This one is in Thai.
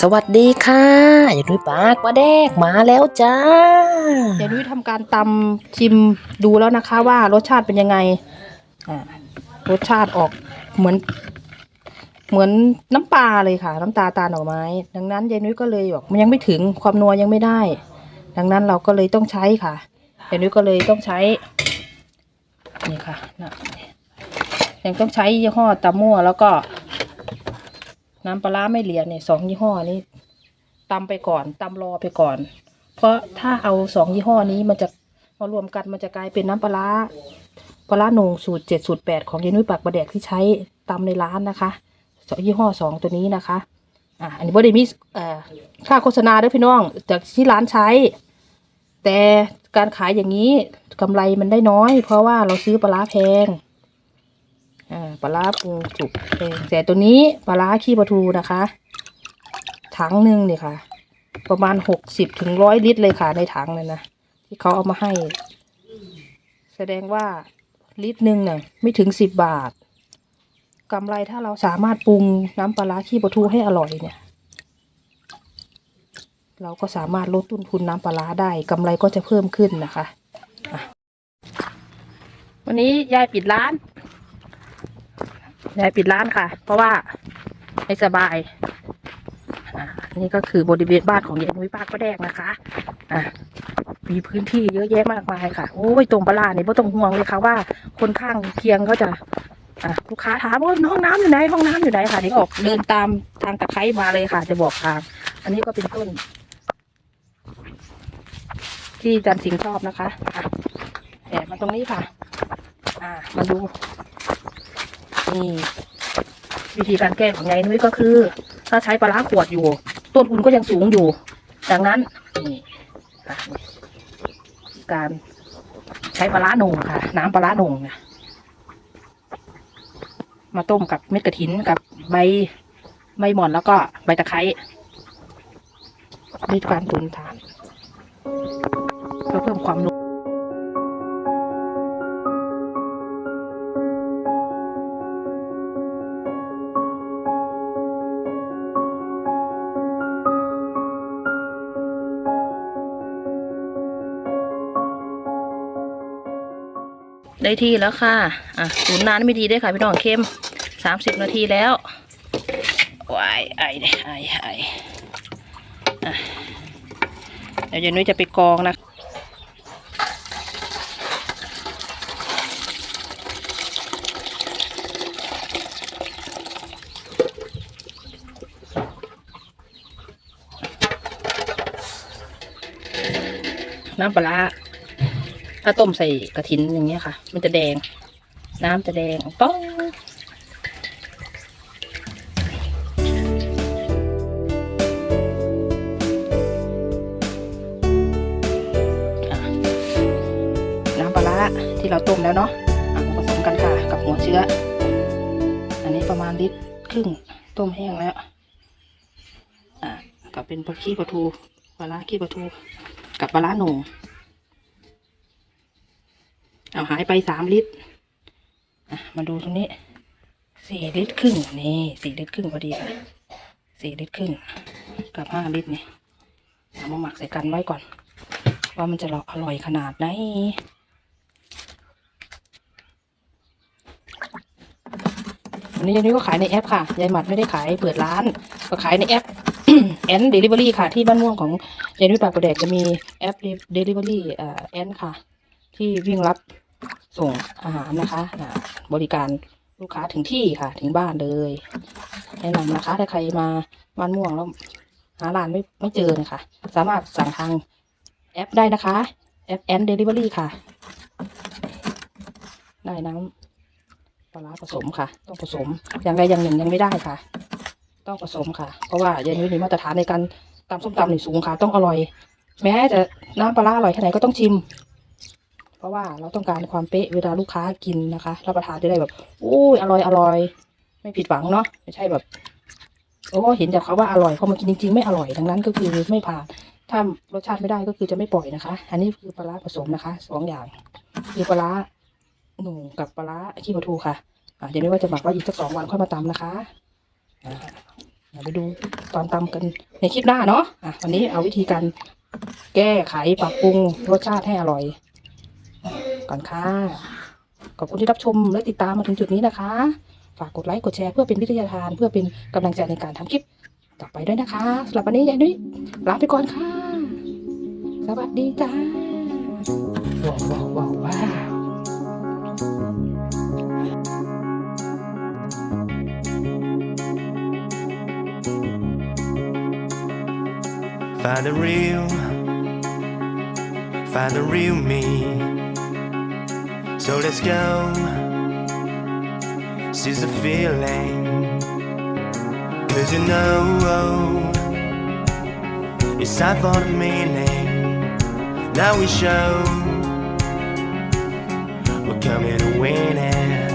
สวัสดีค่ะย่าดุยปากป้าแดกมาแล้วจ้าเดี๋ยวนุ้ยทำการตำชิมดูแล้วนะคะว่ารสชาติเป็นยังไงรสชาติออกเหมือน เหมือนน้ำปลาเลยค่ะ น้ำตาตาหน่อไม้ ดังนั้นยายนุ้ยก็เลยบอกมันยังไม่ถึงความนัวยังไม่ได้ ดังนั้นเราก็เลยต้องใช้ค่ะยายนุ้ยก็เลยต้องใช้นี่ค่ะนะยังต้องใช้ยี่ห้อตามั่วแล้วก็ น้ำปลาไม่เหลียเนี่ยสองยี่ห้อนี้ตำไปก่อนตำรอไปก่อน เพราะถ้าเอาสองยี่ห้อนี้มันจะมารวมกันมันจะกลายเป็นน้ำปลาปลาหนงสูตรเจ็ดสูตรแปดของยายนุ้ยปากประแดกที่ใช้ตำในร้านนะคะสองยี่ห้อสองตัวนี้นะคะอะอันนี้บ่ได้มีเอ่อค่าโฆษณาด้วยพี่น้องจากที่ร้านใช้ แต่การขายอย่างนี้กำไรมันได้น้อย เพราะว่าเราซื้อปลาแพง อ่าปลาร้าปรุงสุกแพงแต่ตัวนี้ปลาร้าขี้ปลาทูนะคะ ถังหนึ่งเนี่ยค่ะ ประมาณหกสิบถึงร้อยลิตรเลยค่ะในถังเลยนะที่เขาเอามาให้ แสดงว่าลิตรหนึ่งเนี่ยไม่ถึงสิบบาทกำไรถ้าเราสามารถปรุงน้ำปลาร้าขี้ปลาทูให้อร่อยเนี่ย เราก็สามารถลดต้นทุนน้ำปลาร้าได้กำไรก็จะเพิ่มขึ้นนะคะ วันนี้ยายปิดร้าน ยายปิดร้านค่ะ เพราะว่าไม่สบายอะนี่ก็คือบริเวณบ้านของยายนุ้ยป้าก็แดกนะคะ อะมีพื้นที่เยอะแยะมากมายค่ะ โอ้ยตรงปลาร้านี่ยไม่ต้องห่วงเลยค่ะว่า คนข้างเคียงเขาจะ อะลูกค้าถามว่าห้องน้ำอยู่ไหนห้องน้ำอยู่ไหนค่ะนี่ออกเดินตามทางตะไคร้มาเลยค่ะ จะบอกทาง อันนี้ก็เป็นต้น ที่จันสิงชอบนะคะอะแอบมาตรงนี้ค่ะ อ่ามาดู นี่วิธีการแก้ของยายนุ้ยก็คือ ถ้าใช้ปลาร้าขวดอยู่ ต้นทุนก็ยังสูงอยู่ ดังนั้นนี่การใช้ปลาร้าหนุ่งค่ะ น้ำปลาร้าหนุ่งมาต้มกับเม็ดกระถินกับใบใบหม่อนแล้วก็ใบตะไคร้ด้วยการตุนทานเพื่อเพิ่มความนุ่ม ได้ที่แล้วค่ะ อะตุนนานไม่ดีได้ค่ะพี่น้องเค็มสามสิบนาทีแล้ววายไอเนี่ยไอไออะเดี๋ยวเจนุ้ยจะไปกองนะน้ำปลาร้า ถ้าต้มใส่กระถินอย่างเงี้ยค่ะ มันจะแดง น้ำจะแดงป้องน้ำปลาร้าที่เราต้มแล้วเนาะอะผสมกันค่ะ กับหัวเชื้อ อันนี้ประมาณลิตรครึ่งต้มแห้งแล้วอะก็เป็นปลาขี้ปลาทูปลาร้าขี้ปลาทู กับปลาร้าหนู เอาหายไปสามลิตรมาดูตรงนี้สี่ลิตรครึ่งนี่สี่ลิตรครึ่งพอดีค่ะสี่ลิตรครึ่งกับห้าลิตรนี่เอามาหมักใส่กันไว้ก่อน ว่ามันจะอร่อยขนาดไหนวันนี้ยายนุ้ยก็ขายในแอปค่ะยายหมัดไม่ได้ขายเปิดร้าน ก็ขายในแอปแอนเดลิเวอรี่ค่ะ ที่บ้านม่วงของยายนุ้ยปากประแดกจะมีแอปเดลิเวอรี่แอนค่ะ ที่วิ่งรับ ส่งอาหารนะคะ บริการลูกค้าถึงที่ค่ะ ถึงบ้านเลยแนะนำนะคะถ้าใครมาบ้านม่วงแล้วหาร้านไม่ไม่เจอนะคะสามารถสั่งทางแอปได้นะคะ แอปแอนเดลิเวอรี่ค่ะ ได้น้ำปลาผสมค่ะ ต้องผสมอย่างใดอย่างหนึ่งยังไม่ได้ค่ะ ต้องผสมค่ะ เพราะว่ายายนุ้มีมาตรฐานในการตำส้มตำนี่สูงค่ะ ต้องอร่อย แม้จะน้ำปลาอร่อยแค่ไหนก็ต้องชิม ราะว่าเราต้องการความเป๊ะเวลาลูกค้ากินนะคะรับประทานจะได้แบบโอ้ยอร่อยอร่อยไม่ผิดหวังเนาะไม่ใช่แบบโอ้เห็นจากเขาว่าอร่อยพอมากินจริง ๆ ไม่อร่อยดังนั้นก็คือไม่ผ่านถ้ารสชาติไม่ได้ก็คือจะไม่ปล่อยนะคะ อันนี้คือปลาร้าผสมนะคะสองอย่างคือปลาร้าหนุ่มกับปลาร้าขี้ปลาทูค่ะอ่าเดี๋ยวไม่ว่าจะหมักไว่าอีกสักสองวันค่อยมาตำนะคะอ่าเดี๋ยวไปดูตอนตำกันในคลิปหน้าเนาะอะวันนี้เอาวิธีการแก้ไขปรับปรุงรสชาติให้อร่อย ก่อนค่ะ ขอบคุณที่รับชมและติดตามมาถึงจุดนี้นะคะ ฝากกดไลค์กดแชร์เพื่อเป็นวิทยาทาน เพื่อเป็นกำลังใจในการทำคลิปต่อไปด้วยนะคะสำหรับวันนี้ยายนุ้ยลาไปก่อนค่ะ สวัสดีจ้าว้าวว้าวว้าวว้าว Find the real, find the real me. So let's go, seize the feeling. Cause you know, oh, it's time for the meaning. Now we show, we're coming to win it.